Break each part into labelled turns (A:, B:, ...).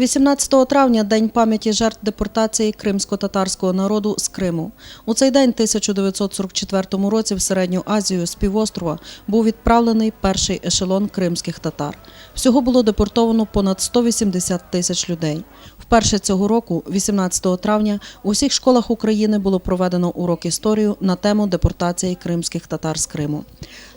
A: 18 травня День пам'яті жертв депортації кримсько-татарського народу з Криму. У цей день, 1944 році, в Середню Азію з півострова був відправлений перший ешелон кримських татар. Всього було депортовано понад 180 тисяч людей. Вперше цього року, 18 травня, у всіх школах України було проведено урок історію на тему депортації кримських татар з Криму.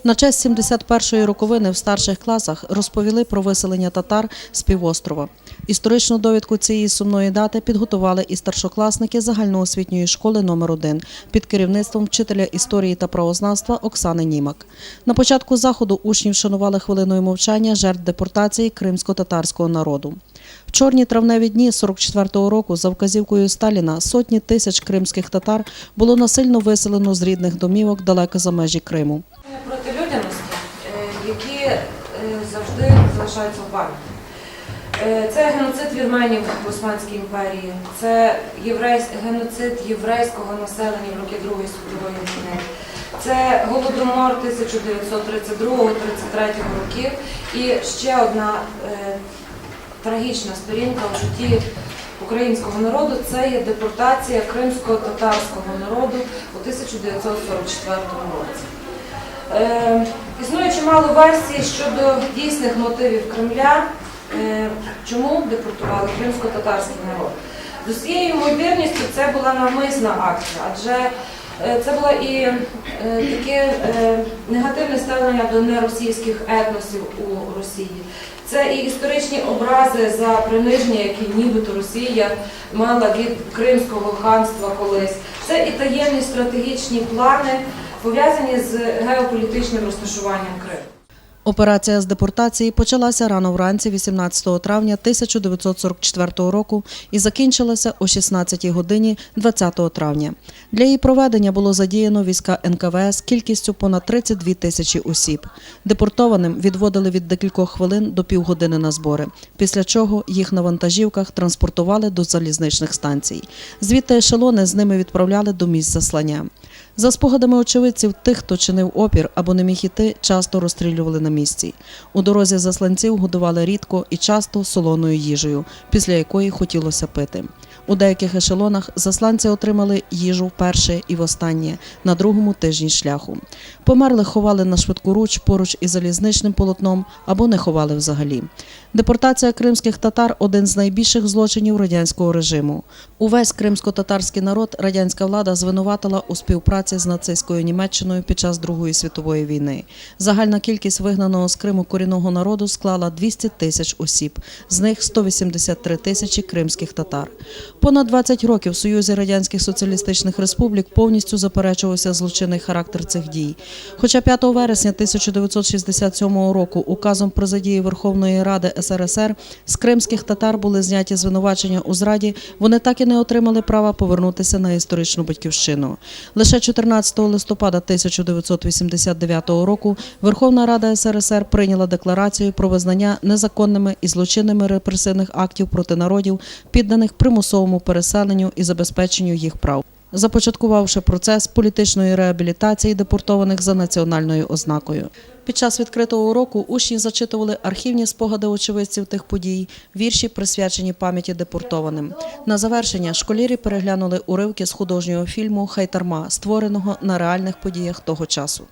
A: На честь 71-ї роковини в старших класах розповіли про виселення татар з півострова. Історичну довідку цієї сумної дати підготували і старшокласники загальноосвітньої школи номер 1 під керівництвом вчителя історії та правознавства Оксани Німак. На початку заходу учні вшанували хвилиною мовчання жертв депортації кримсько-татарського народу. В чорні травневі дні 44-го року за вказівкою Сталіна сотні тисяч кримських татар було насильно виселено з рідних домівок далеко за межі Криму.
B: проти людяності, е, які е, завжди залишаються в пам'яті. Е, Це геноцид вірменів в Османській імперії, це геноцид єврейського населення в роки Другої світової війни. Це голодомор 1932-33 років і ще одна е, трагічна сторінка у житті українського народу це є депортація кримсько-татарського народу у 1944 році. Е, Існує чимало версій щодо дійсних мотивів Кремля, чому депортували кримсько-татарський народ. З усією ймовірністю це була навмисна акція, адже е, це було і е, таке е, негативне ставлення до неросійських етносів у Росії. Це і історичні образи за приниження, які нібито Росія мала від Кримського ханства колись. Це і таємні стратегічні плани, пов'язані з геополітичним розташуванням Криму.
A: Операція з депортації почалася рано вранці 18 травня 1944 року і закінчилася о 16 годині 20 травня. Для її проведення було задіяно війська НКВС кількістю понад 32 тисячі осіб. Депортованим відводили від декількох хвилин до півгодини на збори, після чого їх на вантажівках транспортували до залізничних станцій. Звідти ешелони з ними відправляли до місць заслання. За спогадами очевидців, тих, хто чинив опір або не міг іти, часто розстрілювали на місці. У дорозі засланців годували рідко і часто солоною їжею, після якої хотілося пити. У деяких ешелонах засланці отримали їжу вперше і востаннє на другому тижні шляху. Померлих ховали на швидку руч поруч із залізничним полотном або не ховали взагалі. Депортація кримських татар один з найбільших злочинів радянського режиму. Увесь кримсько-татарський народ радянська влада звинуватила у співпраці з нацистською Німеччиною під час Другої світової війни. Загальна кількість вигнаного з Криму корінного народу склала 200 тисяч осіб, з них 183 тисячі кримських татар. Понад 20 років в Союзі радянських соціалістичних республік повністю заперечувався злочинний характер цих дій. Хоча 5 вересня 1967 року указом президії Верховної Ради СРСР з кримських татар були зняті звинувачення у зраді, вони так і не отримали права повернутися на історичну батьківщину. Лише 14 листопада 1989 року Верховна Рада СРСР прийняла декларацію про визнання незаконними і злочинними репресивних актів проти народів, підданих примусовому переселенню і забезпеченню їх прав. Започаткувавши процес політичної реабілітації депортованих за національною ознакою. Під час відкритого уроку учні зачитували архівні спогади очевидців тих подій, вірші, присвячені пам'яті депортованим. На завершення школярі переглянули уривки з художнього фільму Хайтарма, створеного на реальних подіях того часу.